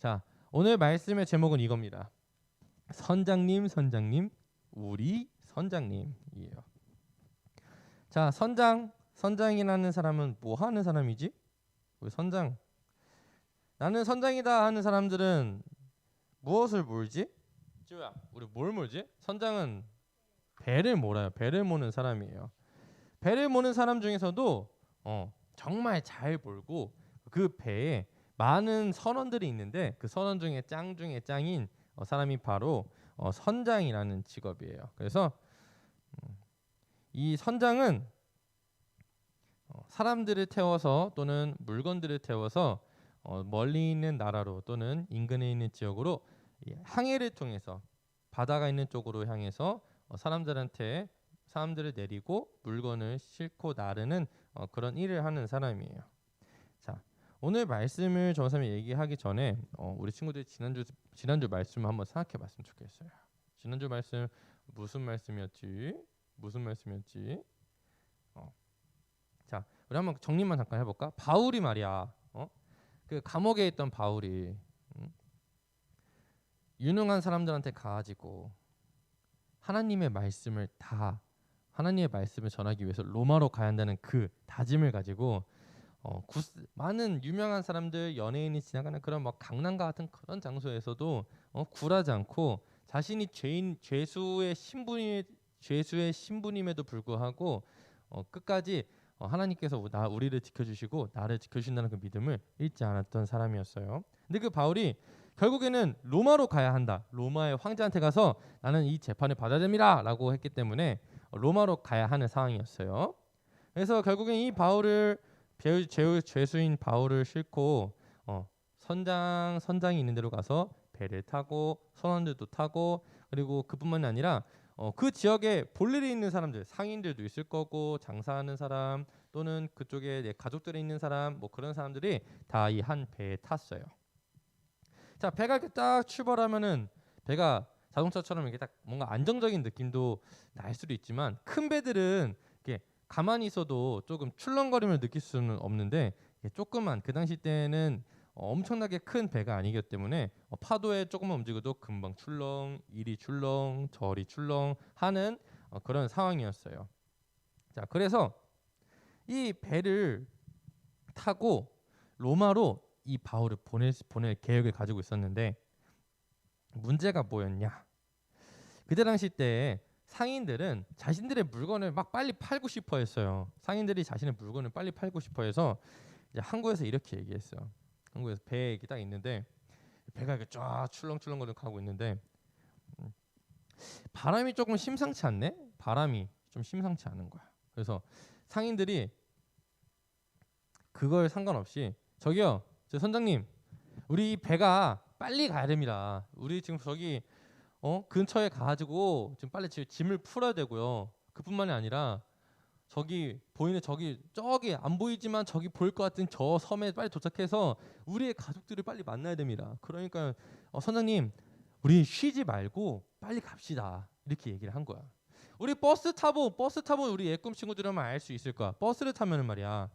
자, 오늘 말씀의 제목은 이겁니다. 선장님, 선장님, 우리 선장님이에요. 자, 선장, 선장이라는 사람은 뭐 하는 사람이지? 우리 선장. 나는 선장이다 하는 사람들은 무엇을 몰지? 지호야, 우리 뭘 몰지? 선장은 배를 몰아요. 배를 모는 사람이에요. 배를 모는 사람 중에서도 어, 정말 잘 몰고 그 배에 많은 선원들이 있는데 그 선원 중에 짱 중에 짱인 어, 사람이 바로 어, 선장이라는 직업이에요. 그래서 음, 이 선장은 어, 사람들을 태워서 또는 물건들을 태워서 어, 멀리 있는 나라로 또는 인근에 있는 지역으로 이 항해를 통해서 바다가 있는 쪽으로 향해서 어, 사람들한테 사람들을 내리고 물건을 싣고 나르는 어, 그런 일을 하는 사람이에요. 자, 오늘 말씀을 저 선생님이 얘기하기 전에 어, 우리 친구들이 지난주 지난주 말씀을 한번 생각해봤으면 좋겠어요. 지난주 말씀 무슨 말씀이었지? 무슨 말씀이었지? 어. 자, 우리 한번 정리만 잠깐 해볼까? 바울이 말이야. 어? 그 감옥에 있던 바울이 음? 유능한 사람들한테 가가지고 하나님의 말씀을 다 하나님의 말씀을 전하기 위해서 로마로 가야 한다는 그 다짐을 가지고 어, 구, 많은 유명한 사람들 연예인이 지나가는 그런 막 강남과 같은 그런 장소에서도 어, 굴하지 않고 자신이 죄인 죄수의 신분이 죄수의 신분임에도 불구하고 어, 끝까지 어, 하나님께서 나 우리를 지켜주시고 나를 지켜주신다는 그 믿음을 잃지 않았던 사람이었어요. 근데 그 바울이 결국에는 로마로 가야 한다. 로마의 황제한테 가서 나는 이 재판을 받아야 됩니다라고 했기 때문에 로마로 가야 하는 상황이었어요. 그래서 결국엔 이 바울을 죄, 죄, 죄수인 바울을 싣고 어, 선장 선장이 있는 데로 가서 배를 타고 선원들도 타고 그리고 그뿐만이 아니라 어, 그 지역에 볼일이 있는 사람들 상인들도 있을 거고 장사하는 사람 또는 그쪽에 내 가족들이 있는 사람 뭐 그런 사람들이 다 이 한 배에 탔어요. 자 배가 이렇게 딱 출발하면은 배가 자동차처럼 이렇게 딱 뭔가 안정적인 느낌도 날 수도 있지만 큰 배들은 가만히 있어도 조금 출렁거림을 느낄 수는 없는데 조그만 그 당시 때는 어, 엄청나게 큰 배가 아니기 때문에 어, 파도에 조금만 움직여도 금방 출렁 이리 출렁 저리 출렁 하는 어, 그런 상황이었어요. 자 그래서 이 배를 타고 로마로 이 바울을 보낼 보낼 계획을 가지고 있었는데 문제가 뭐였냐? 그때 당시 때 상인들은 자신들의 물건을 막 빨리 팔고 싶어 했어요. 상인들이 자신의 물건을 빨리 팔고 싶어 해서 이제 한국에서 이렇게 얘기했어요. 한국에서 배에 딱 있는데 배가 이렇게 쫙 출렁출렁거리고 가고 있는데 음, 바람이 조금 심상치 않네. 바람이 좀 심상치 않은 거야. 그래서 상인들이 그걸 상관없이 저기요, 저 선장님, 우리 배가 빨리 가야 됩니다. 우리 지금 저기 어 근처에 가가지고 지금 빨리 지- 짐을 풀어야 되고요. 그뿐만이 아니라 저기 보이는 저기 저기 안 보이지만 저기 보일 것 같은 저 섬에 빨리 도착해서 우리의 가족들을 빨리 만나야 됩니다. 그러니까 어, 선장님 우리 쉬지 말고 빨리 갑시다. 이렇게 얘기를 한 거야. 우리 버스 타보 버스 타보 우리 예꿈 친구들이면 알 수 있을 거야. 버스를 타면은 말이야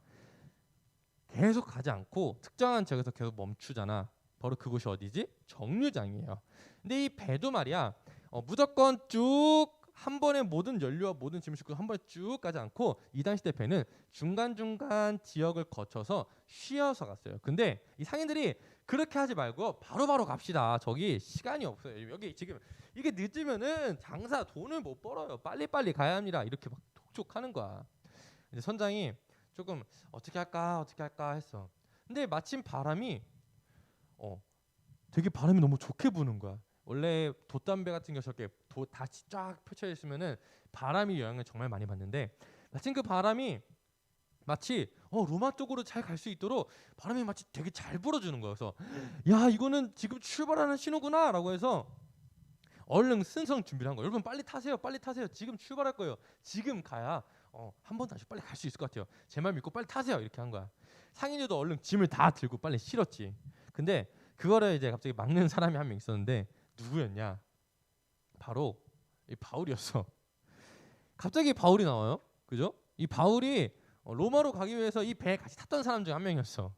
계속 가지 않고 특정한 지역에서 계속 멈추잖아. 바로 그곳이 어디지? 정류장이에요. 근데 이 배도 말이야 어, 무조건 쭉 한 번에 모든 연료와 모든 짐을 싣고 한 번에 쭉 가지 않고 이 당시 때 배는 중간 중간 지역을 거쳐서 쉬어서 갔어요. 근데 이 상인들이 그렇게 하지 말고 바로 바로 갑시다. 저기 시간이 없어요. 여기 지금 이게 늦으면은 장사 돈을 못 벌어요. 빨리빨리 가야 합니다. 이렇게 막 촉촉하는 거야. 근데 선장이 조금 어떻게 할까 어떻게 할까 했어. 근데 마침 바람이 어 되게 바람이 너무 좋게 부는 거야. 원래 돛담배 같은 게 저렇게 도 다시 쫙 펼쳐 있으면은 바람이 영향을 정말 많이 받는데 마침 그 바람이 마치 어 로마 쪽으로 잘 갈 수 있도록 바람이 마치 되게 잘 불어주는 거야. 그래서 야 이거는 지금 출발하는 신호구나라고 해서 얼른 승성 준비를 한 거예요. 여러분 빨리 타세요, 빨리 타세요. 지금 출발할 거예요. 지금 가야 어, 한 번 다시 빨리 갈 수 있을 것 같아요. 제 말 믿고 빨리 타세요. 이렇게 한 거야. 상인들도 얼른 짐을 다 들고 빨리 실었지. 근데 그거를 이제 갑자기 막는 사람이 한 명 있었는데 누구였냐? 바로 이 바울이었어. 갑자기 바울이 나와요. 그죠? 이 바울이 어, 로마로 가기 위해서 이 배에 같이 탔던 사람 중 한 명이었어.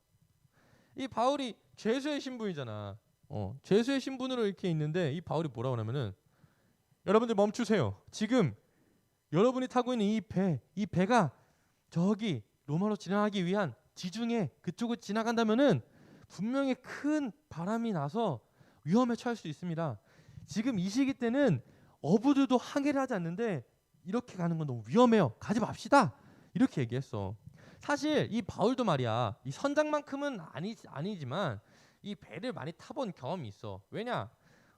이 바울이 죄수의 신분이잖아. 어, 죄수의 신분으로 이렇게 있는데 이 바울이 뭐라고 하냐면은 여러분들 멈추세요. 지금 여러분이 타고 있는 이 배, 이 배가 저기 로마로 지나가기 위한 지중해 그쪽을 지나간다면은 분명히 큰 바람이 나서 위험에 처할 수 있습니다. 지금 이 시기 때는 어부들도 항해를 하지 않는데 이렇게 가는 건 너무 위험해요. 가지 맙시다. 이렇게 얘기했어. 사실 이 바울도 말이야. 이 선장만큼은 아니 아니지만 이 배를 많이 타본 경험이 있어. 왜냐?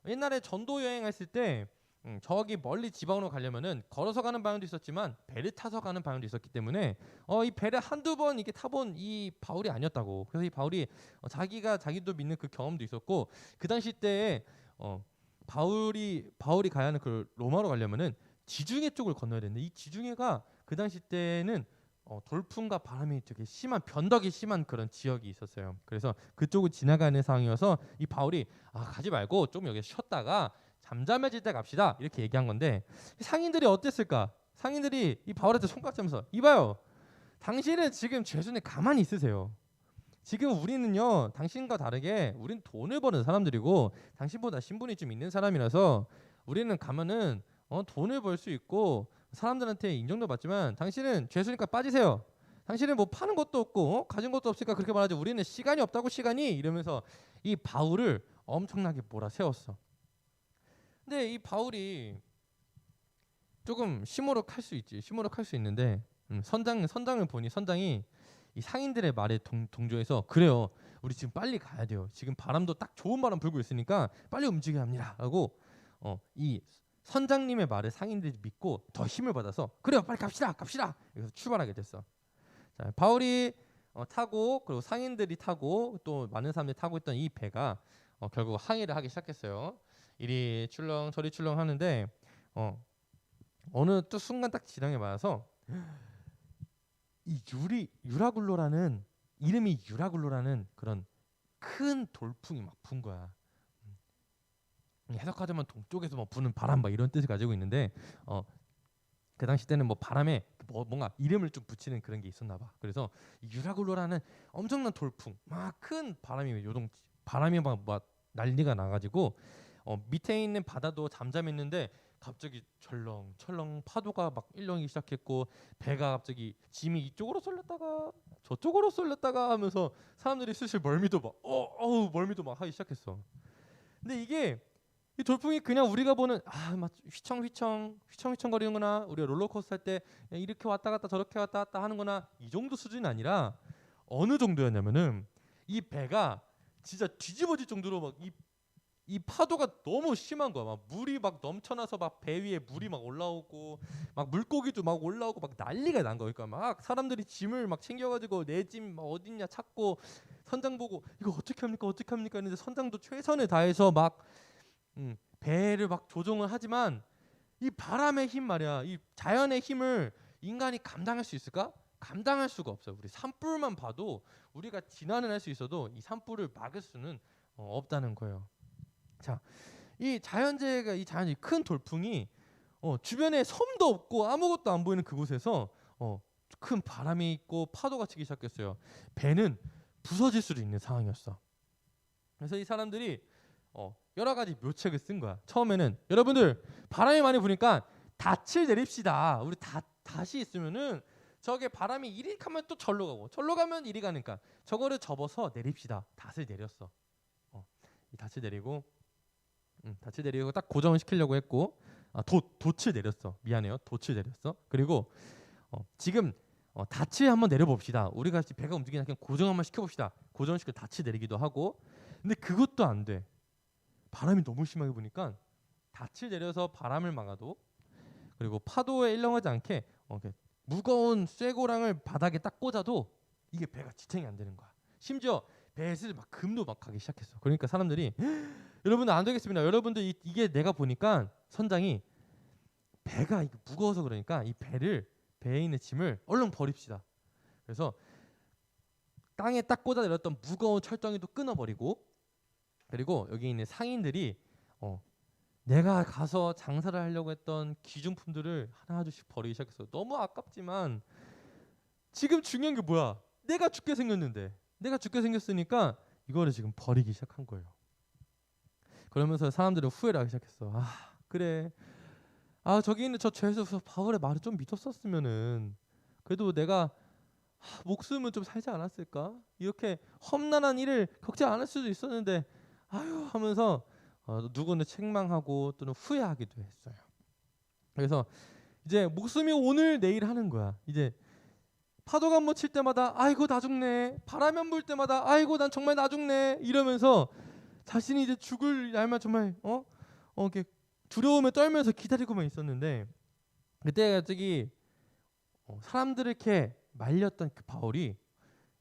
옛날에 전도 여행했을 때 음, 저기 멀리 지방으로 가려면은 걸어서 가는 방향도 있었지만 배를 타서 가는 방향도 있었기 때문에 어 이 배를 한두 번 이렇게 타본 이 바울이 아니었다고. 그래서 이 바울이 어, 자기가 자기도 믿는 그 경험도 있었고 그 당시 때에 어 바울이 바울이 가야 하는 그 로마로 가려면은 지중해 쪽을 건너야 되는데 이 지중해가 그 당시 때는 어, 돌풍과 바람이 되게 심한 변덕이 심한 그런 지역이 있었어요. 그래서 그쪽을 지나가는 상황이어서 이 바울이 아 가지 말고 좀 여기 쉬었다가 잠잠해질 때 갑시다 이렇게 얘기한 건데 상인들이 어땠을까? 상인들이 이 바울한테 손깍지면서 이봐요, 당신은 지금 죄순에 가만히 있으세요. 지금 우리는요 당신과 다르게 우린 돈을 버는 사람들이고 당신보다 신분이 좀 있는 사람이라서 우리는 가면은 어, 돈을 벌 수 있고 사람들한테 인정도 받지만 당신은 죄수니까 빠지세요. 당신은 뭐 파는 것도 없고 어? 가진 것도 없으니까 그렇게 말하지 우리는 시간이 없다고 시간이 이러면서 이 바울을 엄청나게 몰아세웠어. 근데 이 바울이 조금 시무룩할 수 있지 시무룩할 수 있는데 음, 선장 선장을 보니 선장이 이 상인들의 말에 동, 동조해서 그래요. 우리 지금 빨리 가야 돼요. 지금 바람도 딱 좋은 바람 불고 있으니까 빨리 움직여야 합니다라고 어, 이 선장님의 말을 상인들이 믿고 더 힘을 받아서 그래요 빨리 갑시다 갑시다! 그래서 출발하게 됐어. 자 바울이 어, 타고 그리고 상인들이 타고 또 많은 사람들이 타고 있던 이 배가 어, 결국 항해를 하기 시작했어요 이리 출렁 저리 출렁 하는데 어, 어느 또 순간 딱 지나게 맞아서 이 유리 유라굴로라는 이름이 유라굴로라는 그런 큰 돌풍이 막 분 거야. 음, 해석하자면 동쪽에서 뭐 부는 바람 막 이런 뜻을 가지고 있는데 어, 그 당시 때는 뭐 바람에 뭐 뭔가 이름을 좀 붙이는 그런 게 있었나 봐. 그래서 이 유라굴로라는 엄청난 돌풍, 막 큰 바람이 요동 바람이 막, 막 난리가 나가지고 어, 밑에 있는 바다도 잠잠했는데 갑자기 철렁 철렁 파도가 막 일렁이기 시작했고 배가 갑자기 짐이 이쪽으로 쏠렸다가 저쪽으로 쏠렸다가 하면서 사람들이 슬슬 멀미도 막 어, 어우 멀미도 막 하기 시작했어. 근데 이게 이 돌풍이 그냥 우리가 보는 아막 휘청휘청 휘청휘청 거리는구나 우리가 롤러코스터 할 때 이렇게 왔다 갔다 저렇게 왔다 갔다 하는구나 이 정도 수준이 아니라 어느 정도였냐면은 이 배가 진짜 뒤집어질 정도로 막 이 이 파도가 너무 심한 거야. 막 물이 막 넘쳐나서 막 배 위에 물이 막 올라오고 막 물고기도 막 올라오고 막 난리가 난 거니까 그러니까 막 사람들이 짐을 막 챙겨가지고 내 짐 어딨냐 찾고 선장 보고 이거 어떻게 합니까 어떻게 합니까 했는데 선장도 최선을 다해서 막 음, 배를 막 조종을 하지만 이 바람의 힘 말이야 이 자연의 힘을 인간이 감당할 수 있을까? 감당할 수가 없어요. 우리 산불만 봐도 우리가 진화는 할 수 있어도 이 산불을 막을 수는 어, 없다는 거예요. 자, 이 자연재해가 이 자연이 큰 돌풍이 어, 주변에 섬도 없고 아무것도 안 보이는 그곳에서 어, 큰 바람이 있고 파도가 치기 시작했어요. 배는 부서질 수도 있는 상황이었어. 그래서 이 사람들이 어, 여러 가지 묘책을 쓴 거야. 처음에는 여러분들 바람이 많이 부니까 닻을 내립시다. 우리 다 다시 있으면은 저게 바람이 이리 가면 또 절로 가고 절로 가면 이리 가니까 저거를 접어서 내립시다. 닷을 내렸어. 어, 이 닷을 내리고 음, 닻을 내리고 딱 고정을 시키려고 했고 아, 돛 돛을 내렸어. 미안해요. 돛을 내렸어. 그리고 어, 지금 어, 닻을 한번 내려봅시다. 우리가 배가 움직이나 그냥 고정 한번 시켜봅시다. 고정을 시켜 닻을 내리기도 하고 근데 그것도 안 돼. 바람이 너무 심하게 부니까 닻을 내려서 바람을 막아도 그리고 파도에 일렁하지 않게 어, 무거운 쇠고랑을 바닥에 딱 꽂아도 이게 배가 지탱이 안 되는 거야. 심지어 배에서 막 금도 막 가기 시작했어. 그러니까 사람들이 여러분들 안 되겠습니다. 여러분들 이, 이게 내가 보니까 선장이 배가 무거워서 그러니까 이 배를 배에 있는 짐을 얼른 버립시다. 그래서 땅에 딱 꽂아 내렸던 무거운 철덩이도 끊어버리고 그리고 여기 있는 상인들이 어, 내가 가서 장사를 하려고 했던 기중품들을 하나둘씩 버리기 시작했어. 너무 아깝지만 지금 중요한 게 뭐야? 내가 죽게 생겼는데 내가 죽게 생겼으니까 이거를 지금 버리기 시작한 거예요. 그러면서 사람들은 후회를 하기 시작했어. 아 그래. 아 저기 있는 저 죄수 바울의 말을 좀 믿었었으면은 그래도 내가 하, 목숨은 좀 살지 않았을까? 이렇게 험난한 일을 겪지 않을 수도 있었는데 아유 하면서 어, 누구는 책망하고 또는 후회하기도 했어요. 그래서 이제 목숨이 오늘 내일 하는 거야. 이제 파도가 한번 칠 때마다 아이고 나 죽네. 바람이 한불 때마다 아이고 난 정말 나 죽네. 이러면서 자신이 이제 죽을 날만 정말 어? 어 이렇게 두려움에 떨면서 기다리고만 있었는데 그때 갑자기 어, 사람들을 이렇게 말렸던 그 바울이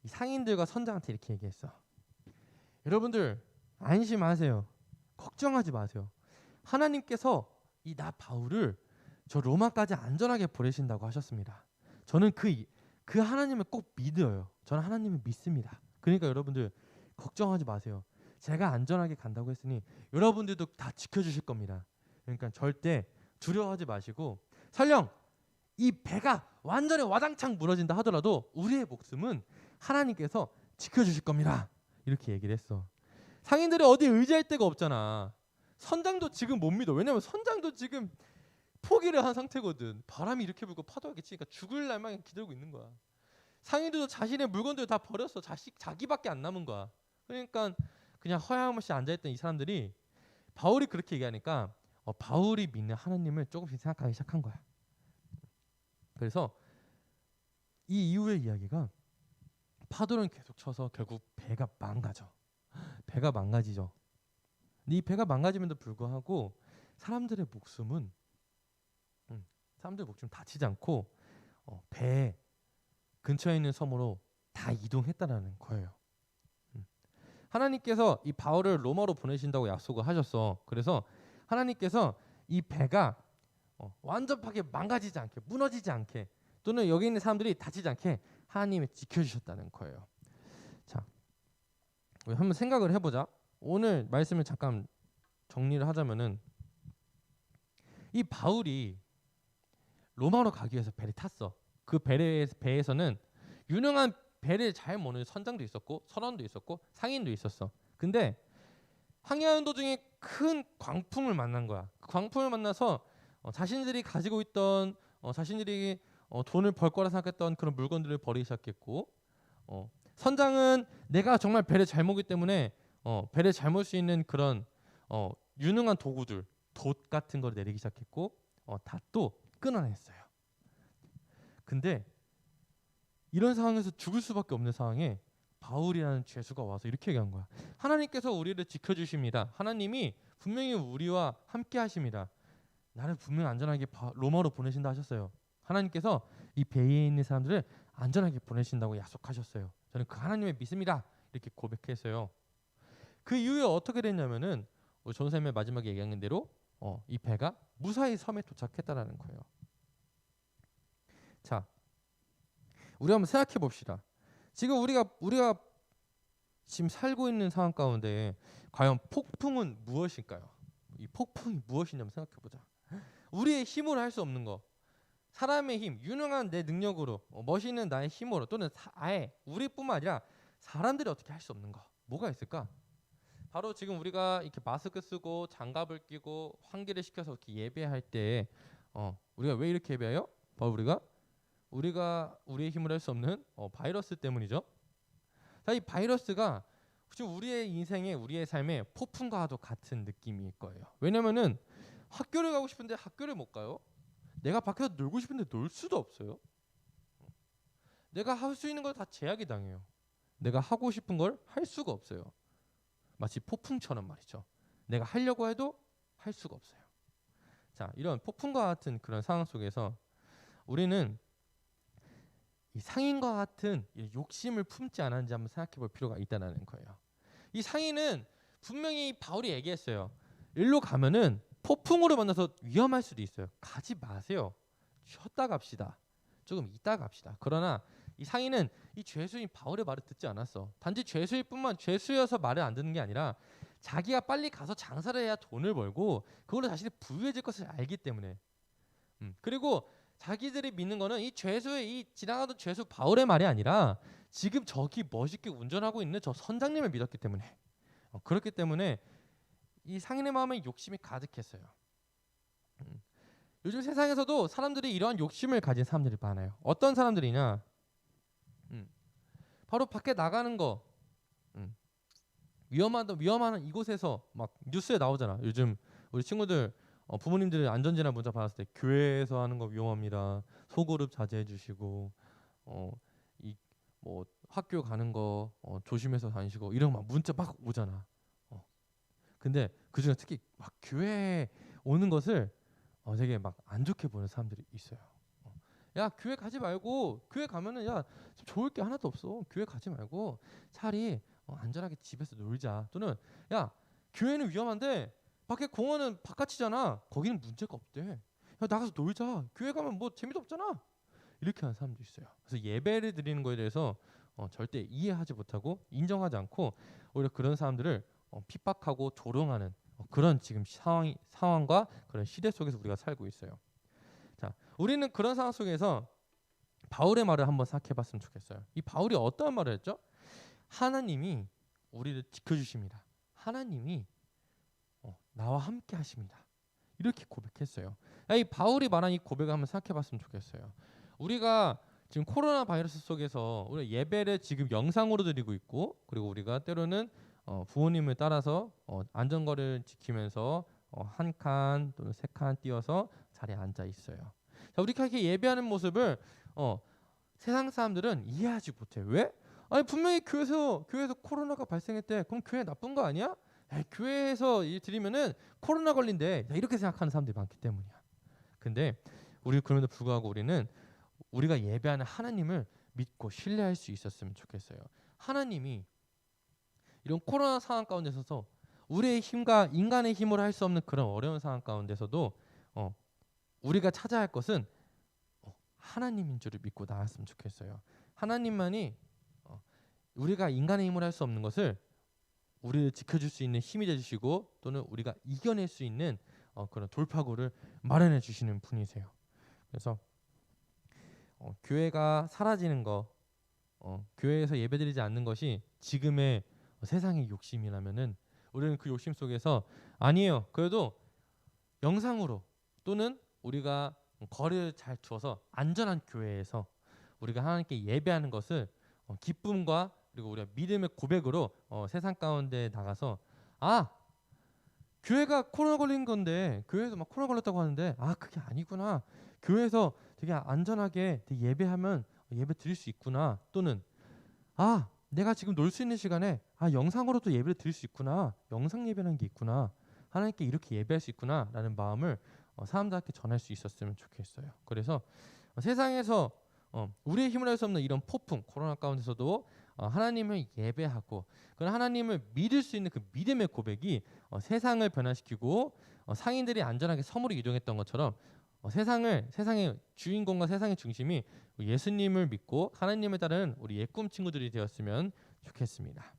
이 상인들과 선장한테 이렇게 얘기했어. 여러분들 안심하세요. 걱정하지 마세요. 하나님께서 이 나 바울을 저 로마까지 안전하게 보내신다고 하셨습니다. 저는 그, 그 하나님을 꼭 믿어요. 저는 하나님을 믿습니다. 그러니까 여러분들 걱정하지 마세요. 제가 안전하게 간다고 했으니 여러분들도 다 지켜주실 겁니다. 그러니까 절대 두려워하지 마시고 설령 이 배가 완전히 와장창 무너진다 하더라도 우리의 목숨은 하나님께서 지켜주실 겁니다. 이렇게 얘기를 했어. 상인들이 어디 의지할 데가 없잖아. 선장도 지금 못 믿어. 왜냐면 선장도 지금 포기를 한 상태거든. 바람이 이렇게 불고 파도가 치니까 죽을 날만 기다리고 있는 거야. 상인들도 자신의 물건들 다 버렸어. 자식 자기밖에 안 남은 거야. 그러니까 그냥 허양없이 앉아있던 이 사람들이 바울이 그렇게 얘기하니까 어, 바울이 믿는 하나님을 조금씩 생각하기 시작한 거야. 그래서 이 이후의 이야기가 파도는 계속 쳐서 결국 배가 망가져. 배가 망가지죠. 근데 이 배가 망가짐에도 불구하고 사람들의 목숨은 음, 사람들의 목숨 다치지 않고 어, 배 근처에 있는 섬으로 다 이동했다라는 거예요. 음. 하나님께서 이 바울을 로마로 보내신다고 약속을 하셨어. 그래서 하나님께서 이 배가 어, 완전하게 망가지지 않게 무너지지 않게 또는 여기 있는 사람들이 다치지 않게 하나님이 지켜주셨다는 거예요. 자, 우리 한번 생각을 해보자. 오늘 말씀을 잠깐 정리를 하자면은 이 바울이 로마로 가기 위해서 배를 탔어. 그 배에, 배에서는 유능한 배를 잘 모는 선장도 있었고 선원도 있었고 상인도 있었어. 근데 항해하는 도중에 큰 광풍을 만난 거야. 그 광풍을 만나서 어, 자신들이 가지고 있던 어, 자신들이 어, 돈을 벌 거라 생각했던 그런 물건들을 버리기 시작했고 어, 선장은 내가 정말 배를 잘 모기 때문에 어, 배를 잘 몰 수 있는 그런 어, 유능한 도구들 돛 같은 걸 내리기 시작했고 어, 다 또 끊어냈어요. 근데 이런 상황에서 죽을 수밖에 없는 상황에 바울이라는 죄수가 와서 이렇게 얘기한 거야. 하나님께서 우리를 지켜주십니다. 하나님이 분명히 우리와 함께 하십니다. 나를 분명 안전하게 바- 로마로 보내신다 하셨어요. 하나님께서 이 배에 있는 사람들을 안전하게 보내신다고 약속하셨어요. 저는 그 하나님을 믿습니다. 이렇게 고백했어요. 그 이후에 어떻게 됐냐면은 전쌤의 마지막에 얘기한 대로 어, 이 배가 무사히 섬에 도착했다라는 거예요. 자, 우리 한번 생각해 봅시다. 지금 우리가 우리가 지금 살고 있는 상황 가운데 과연 폭풍은 무엇일까요? 이 폭풍이 무엇이냐면 생각해 보자. 우리의 힘으로 할 수 없는 거. 사람의 힘, 유능한 내 능력으로, 어, 멋있는 나의 힘으로 또는 사, 아예 우리뿐만 아니라 사람들이 어떻게 할 수 없는 거. 뭐가 있을까? 바로 지금 우리가 이렇게 마스크 쓰고 장갑을 끼고 환기를 시켜서 이렇게 예배할 때 어, 우리가 왜 이렇게 예배해요? 바로 우리가 우리가 우리의 힘으로 할수 없는 어, 바이러스 때문이죠. 자, 이 바이러스가 지금 우리의 인생에 우리의 삶에 폭풍과도 같은 느낌일 거예요. 왜냐면은 학교를 가고 싶은데 학교를 못 가요. 내가 밖에서 놀고 싶은데 놀 수도 없어요. 내가 할 수 있는 걸 다 제약이 당해요. 내가 하고 싶은 걸 할 수가 없어요. 마치 폭풍처럼 말이죠. 내가 하려고 해도 할 수가 없어요. 자, 이런 폭풍과 같은 그런 상황 속에서 우리는 이 상인과 같은 이 욕심을 품지 않았는지 한번 생각해 볼 필요가 있다는 거예요. 이 상인은 분명히 바울이 얘기했어요. 일로 가면은 폭풍으로 만나서 위험할 수도 있어요. 가지 마세요. 쉬었다 갑시다. 조금 이따 갑시다. 그러나 이 상인은 이 죄수인 바울의 말을 듣지 않았어. 단지 죄수일 뿐만 죄수여서 말을 안 듣는 게 아니라 자기가 빨리 가서 장사를 해야 돈을 벌고 그걸로 자신이 부유해질 것을 알기 때문에. 음, 그리고 자기들이 믿는 거는 이 죄수의 이 지나가던 죄수 바울의 말이 아니라 지금 저기 멋있게 운전하고 있는 저 선장님을 믿었기 때문에 어, 그렇기 때문에 이 상인의 마음에 욕심이 가득했어요. 음. 요즘 세상에서도 사람들이 이러한 욕심을 가진 사람들이 많아요. 어떤 사람들이냐? 음. 바로 밖에 나가는 거. 음. 위험하다 위험한 이곳에서 막 뉴스에 나오잖아. 요즘 우리 친구들 어, 부모님들 안전지나 문자 받았을 때 교회에서 하는 거 위험합니다. 소그룹 자제해 주시고 어, 이 뭐 학교 가는 거 어, 조심해서 다니시고 이런 막 문자 막 오잖아. 어. 근데 그 중에 특히 막 교회 오는 것을 어, 되게 막 안 좋게 보는 사람들이 있어요. 어. 야 교회 가지 말고 교회 가면은 야 좋을 게 하나도 없어. 교회 가지 말고 차라리 어, 안전하게 집에서 놀자. 또는 야 교회는 위험한데 밖에 공원은 바깥이잖아. 거기는 문제가 없대. 야 나가서 놀자. 교회 가면 뭐 재미도 없잖아. 이렇게 하는 사람도 있어요. 그래서 예배를 드리는 거에 대해서 어, 절대 이해하지 못하고 인정하지 않고 오히려 그런 사람들을 어, 핍박하고 조롱하는 어, 그런 지금 상황이 상황과 그런 시대 속에서 우리가 살고 있어요. 자, 우리는 그런 상황 속에서 바울의 말을 한번 생각해봤으면 좋겠어요. 이 바울이 어떠한 말을 했죠? 하나님이 우리를 지켜주십니다. 하나님이 어, 나와 함께 하십니다. 이렇게 고백했어요. 야, 이 바울이 말한 이 고백을 한번 생각해봤으면 좋겠어요. 우리가 지금 코로나 바이러스 속에서 우리 예배를 지금 영상으로 드리고 있고 그리고 우리가 때로는 어, 부모님을 따라서 어, 안전거리를 지키면서 어, 한칸 또는 세 칸 띄어서 자리에 앉아 있어요. 자, 우리가 이렇게 예배하는 모습을 어, 세상 사람들은 이해하지 못해. 왜? 아니 분명히 교회에서 교회에서 코로나가 발생했대. 그럼 교회 나쁜 거 아니야? 야, 교회에서 이 드리면은 코로나 걸린대. 야, 이렇게 생각하는 사람들이 많기 때문이야. 근데 우리 그럼에도 불구하고 우리는 우리가 예배하는 하나님을 믿고 신뢰할 수 있었으면 좋겠어요. 하나님이 이런 코로나 상황 가운데서도 우리의 힘과 인간의 힘으로 할 수 없는 그런 어려운 상황 가운데서도 어, 우리가 찾아야 할 것은 어, 하나님인 줄을 믿고 나왔으면 좋겠어요. 하나님만이 어, 우리가 인간의 힘으로 할 수 없는 것을 우리를 지켜줄 수 있는 힘이 되주시고 또는 우리가 이겨낼 수 있는 어, 그런 돌파구를 마련해 주시는 분이세요. 그래서 어, 교회가 사라지는 거, 어, 교회에서 예배드리지 않는 것이 지금의 세상의 욕심이라면은 우리는 그 욕심 속에서 아니에요. 그래도 영상으로 또는 우리가 거리를 잘 두어서 안전한 교회에서 우리가 하나님께 예배하는 것을 어, 기쁨과 그리고 우리가 믿음의 고백으로 어, 세상 가운데 나가서 아 교회가 코로나 걸린 건데 교회에서 막 코로나 걸렸다고 하는데 아 그게 아니구나. 교회에서 되게 안전하게 되게 예배하면 예배 드릴 수 있구나. 또는 아 내가 지금 놀 수 있는 시간에 아 영상으로도 예배를 드릴 수 있구나. 영상 예배라는 게 있구나. 하나님께 이렇게 예배할 수 있구나라는 마음을 어, 사람들한테 전할 수 있었으면 좋겠어요. 그래서 어, 세상에서 어, 우리의 힘을 할수 없는 이런 폭풍 코로나 가운데서도 어, 하나님을 예배하고 그 하나님을 믿을 수 있는 그 믿음의 고백이 어, 세상을 변화시키고 어, 상인들이 안전하게 섬으로 이동했던 것처럼 어, 세상을 세상의 주인공과 세상의 중심이 예수님을 믿고 하나님을 따르는 우리 예꿈 친구들이 되었으면 좋겠습니다.